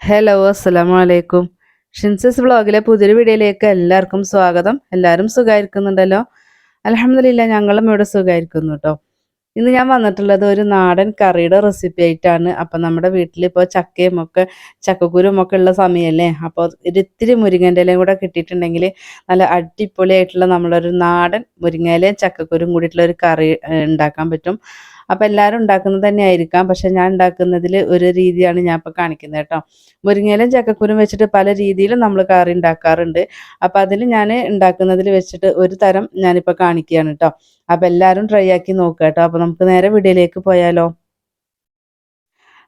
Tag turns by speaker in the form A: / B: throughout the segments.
A: Hello അസ്സലാമു അലൈക്കും ഷിൻസസ് വ്ളോഗിലെ പുതിയൊരു വീഡിയോയിലേക്ക് എല്ലാവർക്കും സ്വാഗതം. എല്ലാവരും സുഖമായിരിക്കുന്നുണ്ടല്ലോ? അലഹമില്ല ഞങ്ങളും ഇവിടെ സുഖമായിരിക്കുന്നു കേട്ടോ ഇന്ന് ഞാൻ വന്നിട്ടുള്ളത് ഒരു നാടൻ കറിയുടെ റെസിപ്പി ആയിട്ടാണ്. അപ്പം നമ്മുടെ വീട്ടിൽ ഇപ്പോൾ ചക്കയും ഒക്കെ ചക്കക്കുരും ഒക്കെ ഉള്ള സമയമല്ലേ അപ്പോൾ ഒരിത്തിരി മുരിങ്ങന്റെ ഇലയും കൂടെ കിട്ടിയിട്ടുണ്ടെങ്കിൽ നല്ല അടിപൊളിയായിട്ടുള്ള നമ്മളൊരു നാടൻ മുരിങ്ങയിലയും ചക്കക്കുരും കൂടിയിട്ടുള്ള ഒരു കറി ഉണ്ടാക്കാൻ പറ്റും. അപ്പം എല്ലാവരും ഉണ്ടാക്കുന്നത് തന്നെ ആയിരിക്കാം. പക്ഷെ ഞാൻ ഉണ്ടാക്കുന്നതിൽ ഒരു രീതിയാണ് ഞാൻ ഇപ്പോൾ കാണിക്കുന്നത് കേട്ടോ. മുരിങ്ങയിലും ചക്കക്കുരും വെച്ചിട്ട് പല രീതിയിലും നമ്മൾ കറി ഉണ്ടാക്കാറുണ്ട്. അപ്പോൾ അതിൽ ഞാൻ ഉണ്ടാക്കുന്നതിൽ വെച്ചിട്ട് ഒരു തരം ഞാനിപ്പോൾ കാണിക്കുകയാണ് കേട്ടോ. അപ്പോൾ എല്ലാവരും ട്രൈ ആക്കി നോക്കുക കേട്ടോ. അപ്പം നമുക്ക് നേരെ വീഡിയോയിലേക്ക് പോയാലോ.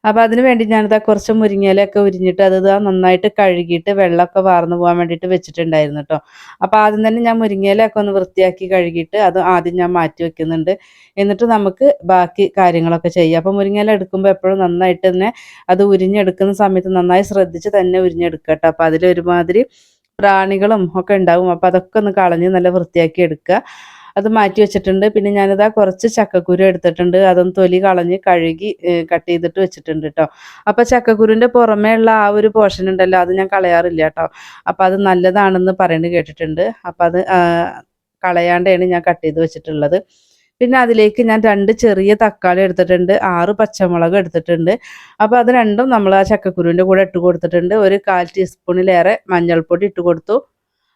A: അപ്പം അതിന് വേണ്ടി ഞാനിതാ കുറച്ച് മുരിങ്ങയിലൊക്കെ ഉരിഞ്ഞിട്ട് അത് നന്നായിട്ട് കഴുകിയിട്ട് വെള്ളമൊക്കെ വാർന്നു പോകാൻ വേണ്ടിയിട്ട് വെച്ചിട്ടുണ്ടായിരുന്നു കേട്ടോ. അപ്പോൾ ആദ്യം തന്നെ ഞാൻ മുരിങ്ങയിലൊക്കെ ഒന്ന് വൃത്തിയാക്കി കഴുകിയിട്ട് അത് ആദ്യം ഞാൻ മാറ്റി വെക്കുന്നുണ്ട്. എന്നിട്ട് നമുക്ക് ബാക്കി കാര്യങ്ങളൊക്കെ ചെയ്യാം. അപ്പോൾ മുരിങ്ങയില എടുക്കുമ്പോൾ എപ്പോഴും നന്നായിട്ട് തന്നെ അത് ഉരിഞ്ഞെടുക്കുന്ന സമയത്ത് നന്നായി ശ്രദ്ധിച്ച് തന്നെ ഉരിഞ്ഞെടുക്കുക കേട്ടോ. അപ്പോൾ അതിലൊരുമാതിരി പ്രാണികളും ഒക്കെ ഉണ്ടാവും. അപ്പോൾ അതൊക്കെ ഒന്ന് കളഞ്ഞ് നല്ല വൃത്തിയാക്കി എടുക്കുക. അത് മാറ്റി വെച്ചിട്ടുണ്ട്. പിന്നെ ഞാനിതാ കുറച്ച് ചക്കക്കുരു എടുത്തിട്ടുണ്ട്. അതൊന്ന് തൊലി കളഞ്ഞ് കഴുകി കട്ട് ചെയ്തിട്ട് വെച്ചിട്ടുണ്ട് കേട്ടോ അപ്പോൾ ചക്കക്കുരുവിന്റെ പുറമേ ഉള്ള ആ ഒരു പോർഷൻ ഉണ്ടല്ലോ അത് ഞാൻ കളയാറില്ല കേട്ടോ അപ്പോൾ അത് നല്ലതാണെന്ന് പറയുന്നത് കേട്ടിട്ടുണ്ട്. അപ്പോൾ അത് കളയാണ്ടാണ് ഞാൻ കട്ട് ചെയ്ത് വെച്ചിട്ടുള്ളത്. പിന്നെ അതിലേക്ക് ഞാൻ രണ്ട് ചെറിയ തക്കാളി എടുത്തിട്ടുണ്ട്. ആറ് പച്ചമുളക് എടുത്തിട്ടുണ്ട്. അപ്പോൾ അത് രണ്ടും നമ്മൾ ആ ചക്കക്കുരുവിന്റെ കൂടെ ഇട്ട് കൊടുത്തിട്ടുണ്ട്. ഒരു കാൽ ടീസ്പൂണിലേറെ മഞ്ഞൾപ്പൊടി ഇട്ട് കൊടുത്തു.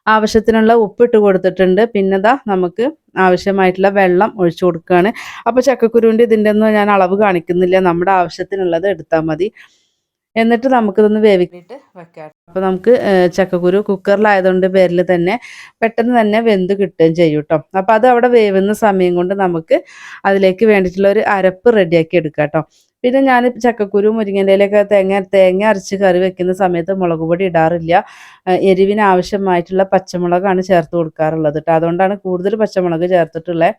A: ആവശ്യത്തിനുള്ള ഉപ്പ് ഇട്ട് കൊടുത്തിട്ടുണ്ട്. പിന്നെ ദാ നമുക്ക് ആവശ്യമായിട്ടുള്ള വെള്ളം ഒഴിച്ചു കൊടുക്കുകയാണ്. അപ്പോൾ ചക്കക്കുരുവിന്റെ ഇതിന്റെ ഒന്നും ഞാൻ അളവ് കാണിക്കുന്നില്ല. നമ്മുടെ ആവശ്യത്തിനുള്ളത് എടുത്താൽ മതി. എന്നിട്ട് നമുക്കിതൊന്ന് വേവിക്കിട്ട് വെക്കാം. അപ്പോൾ നമുക്ക് ചക്കക്കുരു കുക്കറിലായതുകൊണ്ട് പേരിൽ തന്നെ പെട്ടെന്ന് തന്നെ വെന്ത് കിട്ടുകയും ചെയ്യും കേട്ടോ അപ്പോൾ അത് അവിടെ വേവുന്ന സമയം കൊണ്ട് നമുക്ക് അതിലേക്ക് വേണ്ടിയിട്ടുള്ള ഒരു അരപ്പ് റെഡിയാക്കി എടുക്കാം കേട്ടോ പിന്നെ ഞാൻ ചക്കക്കുരു മുരിങ്ങന്റെ ഇലയൊക്കെ തേങ്ങ തേങ്ങ അരച്ച് കറി വെക്കുന്ന സമയത്ത് മുളക് പൊടി ഇടാറില്ല. എരിവിന് ആവശ്യമായിട്ടുള്ള പച്ചമുളകാണ് ചേർത്ത് കൊടുക്കാറുള്ളത് കേട്ടോ അതുകൊണ്ടാണ് കൂടുതൽ പച്ചമുളക് ചേർത്തിട്ടുള്ളത്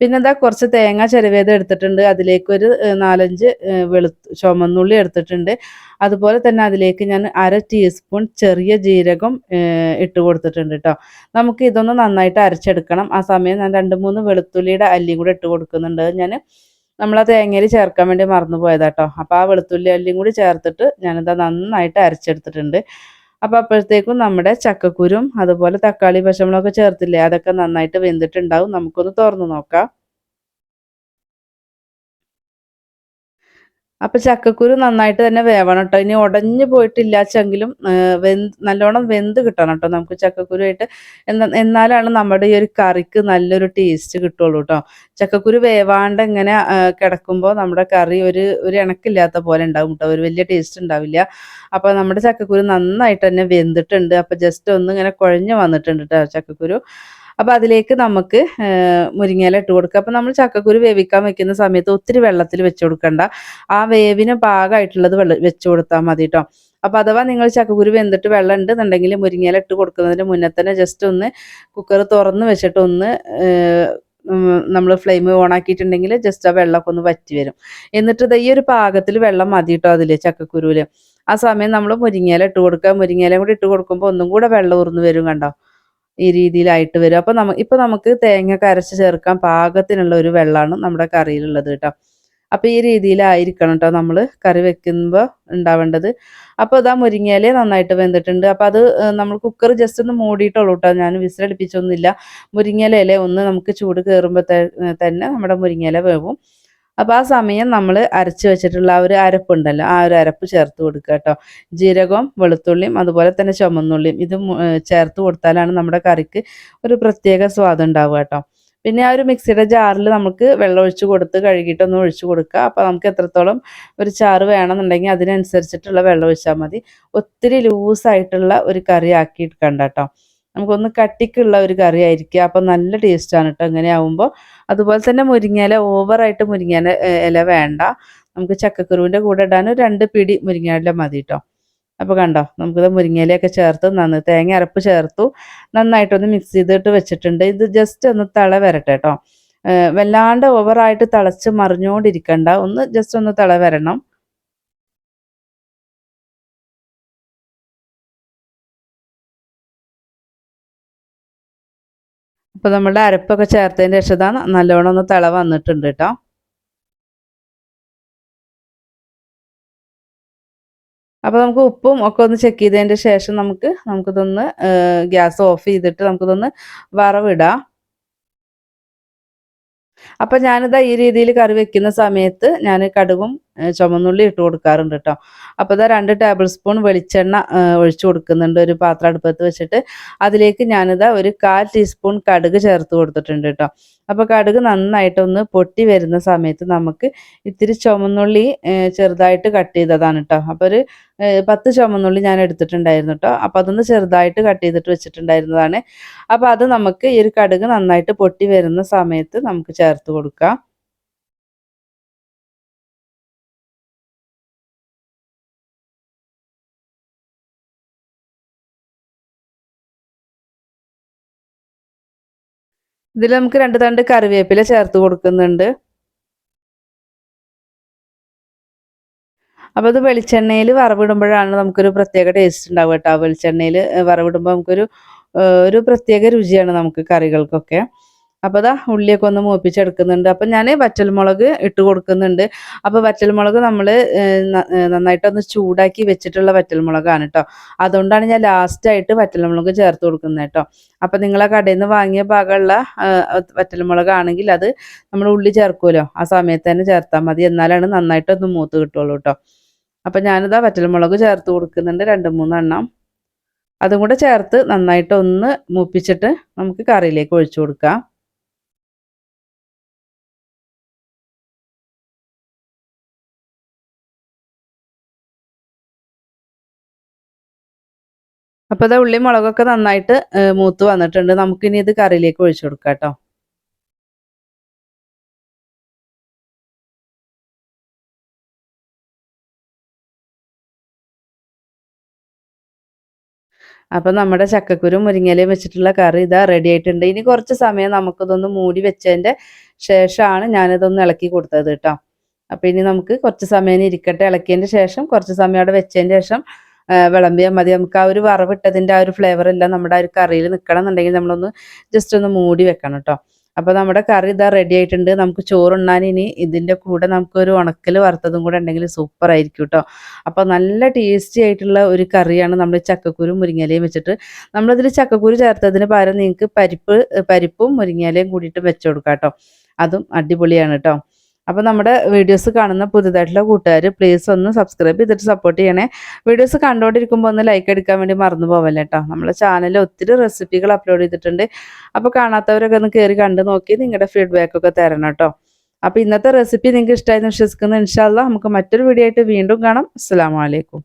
A: പിന്നെ എന്താ കുറച്ച് തേങ്ങ ചിരവേത് എടുത്തിട്ടുണ്ട്. അതിലേക്ക് ഒരു നാലഞ്ച് വെളു ചുമന്നുള്ളി എടുത്തിട്ടുണ്ട്. അതുപോലെ തന്നെ അതിലേക്ക് ഞാൻ അര ടീസ്പൂൺ ചെറിയ ജീരകം ഇട്ട് കൊടുത്തിട്ടുണ്ട് കേട്ടോ നമുക്ക് ഇതൊന്ന് നന്നായിട്ട് അരച്ചെടുക്കണം. ആ സമയം ഞാൻ രണ്ട് മൂന്ന് വെളുത്തുള്ളിയുടെ അല്ലിയും കൂടെ ഇട്ട് കൊടുക്കുന്നുണ്ട്. ഞാൻ നമ്മൾ ആ തേങ്ങയിൽ ചേർക്കാൻ വേണ്ടി മറന്നു പോയതാട്ടോ. അപ്പോൾ ആ വെളുത്തുള്ളി അല്ലിയും കൂടി ചേർത്തിട്ട് ഞാനിത് നന്നായിട്ട് അരച്ചെടുത്തിട്ടുണ്ട്. അപ്പോൾ അപ്പോഴത്തേക്കും നമ്മുടെ ചക്കക്കുരും അതുപോലെ തക്കാളി പശമുളകൊക്കെ ചേർത്തില്ലേ അതൊക്കെ നന്നായിട്ട് വെന്തിട്ടുണ്ടാവും. നമുക്കൊന്ന് തുറന്നു നോക്കാം. അപ്പൊ ചക്കക്കുരു നന്നായിട്ട് തന്നെ വേവണം കേട്ടോ ഇനി ഉടഞ്ഞു പോയിട്ടില്ലാച്ചെങ്കിലും വെന്ത് നല്ലോണം വെന്ത് കിട്ടണം കേട്ടോ നമുക്ക് ചക്കക്കുരു ആയിട്ട് എന്നാലാണ് നമ്മുടെ ഈ ഒരു കറിക്ക് നല്ലൊരു ടേസ്റ്റ് കിട്ടുള്ളൂ കേട്ടോ ചക്കക്കുരു വേവാണ്ട് ഇങ്ങനെ കിടക്കുമ്പോൾ നമ്മുടെ കറി ഒരു ഒരു ഇണക്കില്ലാത്ത പോലെ ഉണ്ടാവും കേട്ടോ ഒരു വലിയ ടേസ്റ്റ് ഉണ്ടാവില്ല. അപ്പോൾ നമ്മുടെ ചക്കക്കുരു നന്നായിട്ട് തന്നെ വെന്തിട്ടുണ്ട്. അപ്പോൾ ജസ്റ്റ് ഒന്ന് ഇങ്ങനെ കുഴഞ്ഞു വന്നിട്ടുണ്ട് കേട്ടോ ചക്കക്കുരു. അപ്പോൾ അതിലേക്ക് നമുക്ക് മുരിങ്ങയില ഇട്ട് കൊടുക്കുക. അപ്പോൾ നമ്മൾ ചക്കക്കുരു വേവിക്കാൻ വെക്കുന്ന സമയത്ത് ഒത്തിരി വെള്ളത്തിൽ വെച്ച് കൊടുക്കണ്ട. ആ വേവിന് പാകമായിട്ടുള്ളത് വെള്ള വെച്ച് കൊടുത്താൽ മതി കേട്ടോ അപ്പോൾ അഥവാ നിങ്ങൾ ചക്കക്കുരു വെന്തിട്ട് വെള്ളം ഉണ്ടെന്നുണ്ടെങ്കിൽ മുരിങ്ങയില ഇട്ട് കൊടുക്കുന്നതിന് മുന്നേ തന്നെ ജസ്റ്റ് ഒന്ന് കുക്കർ തുറന്ന് വെച്ചിട്ട് ഒന്ന് നമ്മൾ ഫ്ലെയിം ഓൺ ആക്കിയിട്ടുണ്ടെങ്കിൽ ജസ്റ്റ് ആ വെള്ളമൊക്കെ ഒന്ന് വറ്റി വരും. എന്നിട്ട് ഈ ഒരു പാകത്തിൽ വെള്ളം മതി കേട്ടോ അതിൽ ചക്കക്കുരുവിൽ ആ സമയം നമ്മൾ മുരിങ്ങയില ഇട്ട് കൊടുക്കുക. മുരിങ്ങയില കൂടി ഇട്ട് കൊടുക്കുമ്പോൾ ഒന്നും കൂടെ വെള്ളം ഉറന്ന് വരും കണ്ടോ? ഈ രീതിയിലായിട്ട് വരും. അപ്പോൾ നമ്മ ഇപ്പോൾ നമുക്ക് തേങ്ങ കരച്ച് ചേർക്കാൻ പാകത്തിനുള്ള ഒരു വെള്ളമാണ് നമ്മുടെ കറിയിലുള്ളത് കേട്ടോ. അപ്പോൾ ഈ രീതിയിലായിരിക്കണം കേട്ടോ നമ്മൾ കറി വെക്കുമ്പോൾ ഉണ്ടാവേണ്ടത്. അപ്പോൾ ഇതാ മുരിങ്ങയില നന്നായിട്ട് വെന്തിട്ടുണ്ട്. അപ്പോൾ അത് നമ്മൾ കുക്കർ ജസ്റ്റ് ഒന്ന് മൂടിയിട്ടുള്ളൂ കേട്ടോ. ഞാൻ വിസിലടിപ്പിച്ചൊന്നുമില്ല. മുരിങ്ങയില ഒന്ന് നമുക്ക് ചൂട് കയറുമ്പോൾ തന്നെ നമ്മുടെ മുരിങ്ങയില വേവും. അപ്പോൾ ആ സമയം നമ്മൾ അരച്ച് വെച്ചിട്ടുള്ള ആ ഒരു അരപ്പുണ്ടല്ലോ ആ ഒരു അരപ്പ് ചേർത്ത് കൊടുക്കുക കേട്ടോ. ജീരകവും വെളുത്തുള്ളിയും അതുപോലെ തന്നെ ചുമന്നുള്ളിയും ഇത് ചേർത്ത് കൊടുത്താലാണ് നമ്മുടെ കറിക്ക് ഒരു പ്രത്യേക സ്വാദം ഉണ്ടാവുക കേട്ടോ. പിന്നെ ആ ഒരു മിക്സിയുടെ ജാറിൽ നമുക്ക് വെള്ളം ഒഴിച്ച് കൊടുത്ത് കഴുകിയിട്ടൊന്ന് ഒഴിച്ച് കൊടുക്കുക. അപ്പോൾ നമുക്ക് എത്രത്തോളം ഒരു ചാറ് വേണമെന്നുണ്ടെങ്കിൽ അതിനനുസരിച്ചിട്ടുള്ള വെള്ളം ഒഴിച്ചാൽ മതി. ഒത്തിരി ലൂസായിട്ടുള്ള ഒരു കറി ആക്കി എടുക്കണ്ട കേട്ടോ. നമുക്കൊന്ന് കട്ടിക്കുള്ള ഒരു കറി ആയിരിക്കുക അപ്പം നല്ല ടേസ്റ്റാണ് കേട്ടോ ഇങ്ങനെ ആവുമ്പോൾ അതുപോലെ തന്നെ മുരിങ്ങയില ഓവറായിട്ട് മുരിങ്ങയില ഇല വേണ്ട. നമുക്ക് ചക്കക്കുരുവിന്റെ കൂടെ ഇടാൻ ഒരു രണ്ട് പിടി മുരിങ്ങയില മതി കേട്ടോ അപ്പോൾ കണ്ടോ നമുക്കിത് മുരിങ്ങയിലയൊക്കെ ചേർത്ത് നന്ന് തേങ്ങ അരപ്പ് ചേർത്തു. നന്നായിട്ടൊന്ന് മിക്സ് ചെയ്തിട്ട് വെച്ചിട്ടുണ്ട്. ഇത് ജസ്റ്റ് ഒന്ന് തള വരട്ടെ കേട്ടോ വല്ലാണ്ട് ഓവറായിട്ട് തിളച്ച് മറിഞ്ഞുകൊണ്ടിരിക്കണ്ട ഒന്ന് ജസ്റ്റ് ഒന്ന് തിള വരണം. അപ്പോൾ നമ്മളുടെ അരപ്പൊക്കെ ചേർത്തതിന് ശേഷം നല്ലോണം ഒന്ന് തിള വന്നിട്ടുണ്ട് കേട്ടോ. അപ്പോൾ നമുക്ക് ഉപ്പും ഒക്കെ ഒന്ന് ചെക്ക് ചെയ്തതിന്റെ ശേഷം നമുക്ക് നമുക്കിതൊന്ന് ഗ്യാസ് ഓഫ് ചെയ്തിട്ട് നമുക്കിതൊന്ന് വറവിടാം. അപ്പം ഞാനിതാ ഈ രീതിയിൽ കറി വെക്കുന്ന സമയത്ത് ഞാൻ കടുകും ചുമന്നുള്ളി ഇട്ട് കൊടുക്കാറുണ്ട് കേട്ടോ അപ്പോൾ ഇതാ രണ്ട് ടേബിൾ സ്പൂൺ വെളിച്ചെണ്ണ ഒഴിച്ചു കൊടുക്കുന്നുണ്ട് ഒരു പാത്രം അടുപ്പത്ത് വെച്ചിട്ട്. അതിലേക്ക് ഞാനിതാ ഒരു കാൽ ടീസ്പൂൺ കടുക് ചേർത്ത് കൊടുത്തിട്ടുണ്ട് കേട്ടോ അപ്പോൾ കടുക് നന്നായിട്ടൊന്ന് പൊട്ടി വരുന്ന സമയത്ത് നമുക്ക് ഇത്തിരി ചുമന്നുള്ളി ചെറുതായിട്ട് കട്ട് ചെയ്തതാണ് കേട്ടോ അപ്പോൾ ഒരു പത്ത് ചുമന്നുള്ളി ഞാൻ എടുത്തിട്ടുണ്ടായിരുന്നു കേട്ടോ അപ്പോൾ അതൊന്ന് ചെറുതായിട്ട് കട്ട് ചെയ്തിട്ട് വെച്ചിട്ടുണ്ടായിരുന്നതാണ്. അപ്പോൾ അത് നമുക്ക് ഈ ഒരു കടുക് നന്നായിട്ട് പൊട്ടി വരുന്ന സമയത്ത് നമുക്ക് ചേർത്ത് കൊടുക്കാം. ഇതിൽ നമുക്ക് രണ്ട് തണ്ട് കറിവേപ്പില ചേർത്ത് കൊടുക്കുന്നുണ്ട്. അപ്പോൾ അത് വെളിച്ചെണ്ണയിൽ വറവിടുമ്പോഴാണ് നമുക്കൊരു പ്രത്യേക ടേസ്റ്റ് ഉണ്ടാവുക കേട്ടോ. വെളിച്ചെണ്ണയിൽ വറവിടുമ്പോൾ നമുക്കൊരു ഒരു പ്രത്യേക രുചിയാണ് നമുക്ക് കറികൾക്കൊക്കെ. അപ്പോൾ അതാ ഉള്ളിയൊക്കെ ഒന്ന് മൂപ്പിച്ചെടുക്കുന്നുണ്ട്. അപ്പം ഞാൻ വറ്റൽമുളക് ഇട്ട് കൊടുക്കുന്നുണ്ട്. അപ്പോൾ വറ്റൽമുളക് നമ്മൾ നന്നായിട്ടൊന്ന് ചൂടാക്കി വെച്ചിട്ടുള്ള വറ്റൽമുളകാണ് കേട്ടോ അതുകൊണ്ടാണ് ഞാൻ ലാസ്റ്റ് ലാസ്റ്റായിട്ട് വറ്റൽമുളക് ചേർത്ത് കൊടുക്കുന്നത് കേട്ടോ അപ്പം നിങ്ങളെ കടയിൽ നിന്ന് വാങ്ങിയ ഭാഗമുള്ള വറ്റൽമുളകാണെങ്കിൽ അത് നമ്മൾ ഉള്ളി ചേർക്കുമല്ലോ ആ സമയത്ത് തന്നെ ചേർത്താൽ മതി. എന്നാലാണ് നന്നായിട്ടൊന്ന് മൂത്ത് കിട്ടുള്ളൂ കേട്ടോ അപ്പം ഞാനിതാ വറ്റൽമുളക് ചേർത്ത് കൊടുക്കുന്നുണ്ട് രണ്ട് മൂന്നെണ്ണം. അതും കൂടെ ചേർത്ത് നന്നായിട്ടൊന്ന് മൂപ്പിച്ചിട്ട് നമുക്ക് കറിയിലേക്ക് ഒഴിച്ചു കൊടുക്കാം. അപ്പോൾ ഇതാ ഉള്ളി മുളകൊക്കെ നന്നായിട്ട് മൂത്ത് വന്നിട്ടുണ്ട്. നമുക്കിനി ഇത് കറിയിലേക്ക് ഒഴിച്ചു കൊടുക്കാം കേട്ടോ. അപ്പം നമ്മുടെ ചക്കക്കുരും മുരിങ്ങയിലയും വെച്ചിട്ടുള്ള കറി ഇതാ റെഡി ആയിട്ടുണ്ട്. ഇനി കുറച്ച് സമയം നമുക്കിതൊന്ന് മൂടി വെച്ചതിന്റെ ശേഷമാണ് ഞാനിതൊന്ന് ഇളക്കി കൊടുത്തത് കേട്ടോ. അപ്പം ഇനി നമുക്ക് കുറച്ച് സമയം ഇരിക്കട്ടെ. ഇളക്കിയതിന്റെ ശേഷം കുറച്ച് സമയം അവിടെ വെച്ചതിന് ശേഷം വിളമ്പിയാൽ മതി. നമുക്ക് ആ ഒരു വറവിട്ടതിന്റെ ആ ഒരു ഫ്ലേവർ എല്ലാം നമ്മുടെ ആ ഒരു കറിയിൽ നിൽക്കണം എന്നുണ്ടെങ്കിൽ നമ്മളൊന്ന് ജസ്റ്റ് ഒന്ന് മൂടി വെക്കണം കേട്ടോ അപ്പോൾ നമ്മുടെ കറി ഇതാ റെഡി ആയിട്ടുണ്ട്. നമുക്ക് ചോറുണ്ണാൻ ഇനി ഇതിന്റെ കൂടെ നമുക്കൊരു ഉണക്കൽ വറുത്തതും കൂടെ ഉണ്ടെങ്കിൽ സൂപ്പർ ആയിരിക്കും കേട്ടോ അപ്പോൾ നല്ല ടേസ്റ്റി ആയിട്ടുള്ള ഒരു കറിയാണ് നമ്മൾ ചക്കക്കുരു മുരിങ്ങലയും വെച്ചിട്ട്. നമ്മളിതിൽ ചക്കക്കുരു ചേർത്തതിന് പകരം നിങ്ങൾക്ക് പരിപ്പ് പരിപ്പും മുരിങ്ങയിലയും കൂടിയിട്ട് വെച്ചു കൊടുക്കാം കേട്ടോ അതും അടിപൊളിയാണ് കേട്ടോ അപ്പോൾ നമ്മുടെ വീഡിയോസ് കാണുന്ന പുതുതായിട്ടുള്ള കൂട്ടുകാർ പ്ലീസ് ഒന്ന് സബ്സ്ക്രൈബ് ചെയ്തിട്ട് സപ്പോർട്ട് ചെയ്യണേ. വീഡിയോസ് കണ്ടുകൊണ്ടിരിക്കുമ്പോൾ ഒന്ന് ലൈക്ക് അടിക്കാൻ വേണ്ടി മറന്നു പോവല്ലേ കേട്ടോ നമ്മുടെ ചാനലിൽ ഒത്തിരി റെസിപ്പികൾ അപ്ലോഡ് ചെയ്തിട്ടുണ്ട്. അപ്പോൾ കാണാത്തവരൊക്കെ ഒന്ന് കയറി കണ്ടു നോക്കി നിങ്ങളുടെ ഫീഡ്ബാക്ക് ഒക്കെ തരണം കേട്ടോ അപ്പോൾ ഇന്നത്തെ റെസിപ്പി നിങ്ങൾക്ക് ഇഷ്ടമായെന്ന് വിശ്വസിക്കുന്നു. ഇൻഷാല്ല നമുക്ക് മറ്റൊരു വീഡിയോ ആയിട്ട് വീണ്ടും കാണാം. അസ്സാം വലൈക്കും